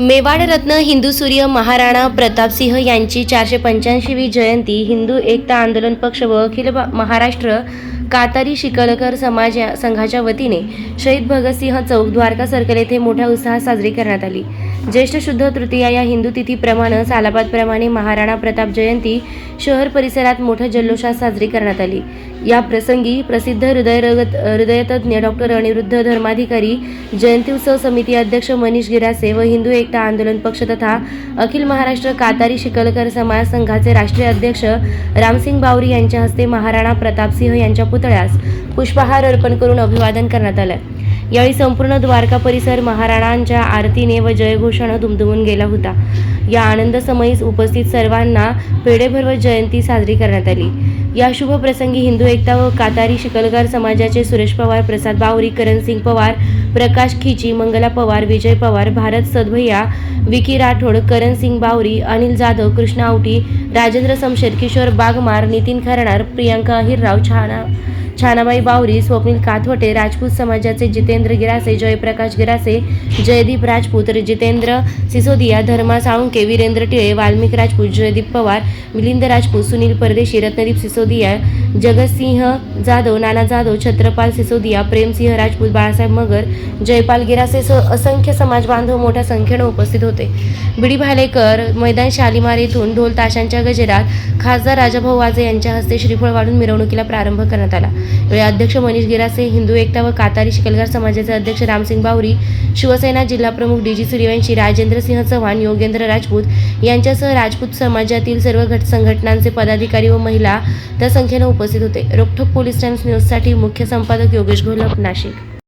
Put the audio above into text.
मेवाड रत्न हिंदू सूर्य महाराणा प्रतापसिंह यांची चारशे पंच्याऐंशीवी जयंती हिंदू एकता आंदोलन पक्ष व अखिल महाराष्ट्र कातारी शिकलकर समाज संघाच्या वतीने शहीद भगतसिंह चौक द्वारका सर्कल येथे मोठ्या उत्साहात साजरी करण्यात आली. ज्येष्ठ शुद्ध तृतीया या हिंदू तिथीप्रमाणे सालाबादप्रमाणे महाराणा प्रताप जयंती शहर परिसरात मोठ्या जल्लोषात साजरी करण्यात आली. या प्रसंगी प्रसिद्ध हृदयरगत हृदयतज्ञ डॉक्टर अनिरुद्ध धर्माधिकारी जयंती उत्सव समिती अध्यक्ष मनीष गिरासे व हिंदू एकता आंदोलन पक्ष तथा अखिल महाराष्ट्र कातारी शिकलकर समाज संघाचे राष्ट्रीय अध्यक्ष रामसिंग बावरी यांच्या हस्ते महाराणा प्रतापसिंह यांच्या पुतळ्यास पुष्पहार अर्पण करून अभिवादन करण्यात आलं. यावेळी संपूर्ण द्वारका परिसर महाराणांच्या आरतीने व जयघोषानं दुमदुमून गेला होता. या आनंदसमयी उपस्थित सर्वांना पेढेभरवत जयंती साजरी करण्यात आली. या शुभ प्रसंगी हिंदू एकता व कातारी शिकलगार समाजाचे सुरेश पवार प्रसाद बावरी करणसिंग पवार प्रकाश खिची मंगला पवार विजय पवार भारत सदभैया विकी राठोड करणसिंग बावरी अनिल जाधव कृष्णा आवटी राजेंद्र समशेर किशोर बागमार नितीन खरणार प्रियांका अहिरराव छाना छानाबाई बावरी स्वप्नील काथवटे राजपूत समाजाचे जितेंद्र गिरासे जयप्रकाश गिरासे जयदीप राजपूत जितेंद्र सिसोदिया धर्मा साळुंके वीरेंद्र टिळे वाल्मिक राजपूत जयदीप पवार मिलिंद राजपूत सुनील परदेशी रत्नदीप सिसोदिया जगतसिंह जाधव नाना जाधव छत्रपाल सिसोदिया प्रेमसिंह राजपूत बाळासाहेब मगर जयपाल गिरासेसह असंख्य समाज बांधव मोठ्या संख्येनं उपस्थित होते. बिडी भालेकर मैदान शालिमार येथून ढोल ताशांच्या गजेरात खासदार राजाभाऊ वाजे यांच्या हस्ते श्रीफळ वाढून मिरवणुकीला प्रारंभ करण्यात आला. यावेळी अध्यक्ष मनीष गिरासे हिंदू एकता व कातारी शिकलगार समाजाचे अध्यक्ष रामसिंग बावरी शिवसेना जिल्हाप्रमुख डी जी सूर्यवंशी राजेंद्र सिंह चव्हाण योगेंद्र राजपूत यांच्यासह राजपूत समाजातील सर्व घट संघटनांचे पदाधिकारी व महिला त्या संख्येनं उपस्थित होते. रोखोक पोलीस टाइम्स न्यूजसाठी मुख्य संपादक योगेश घोलप नाशिक.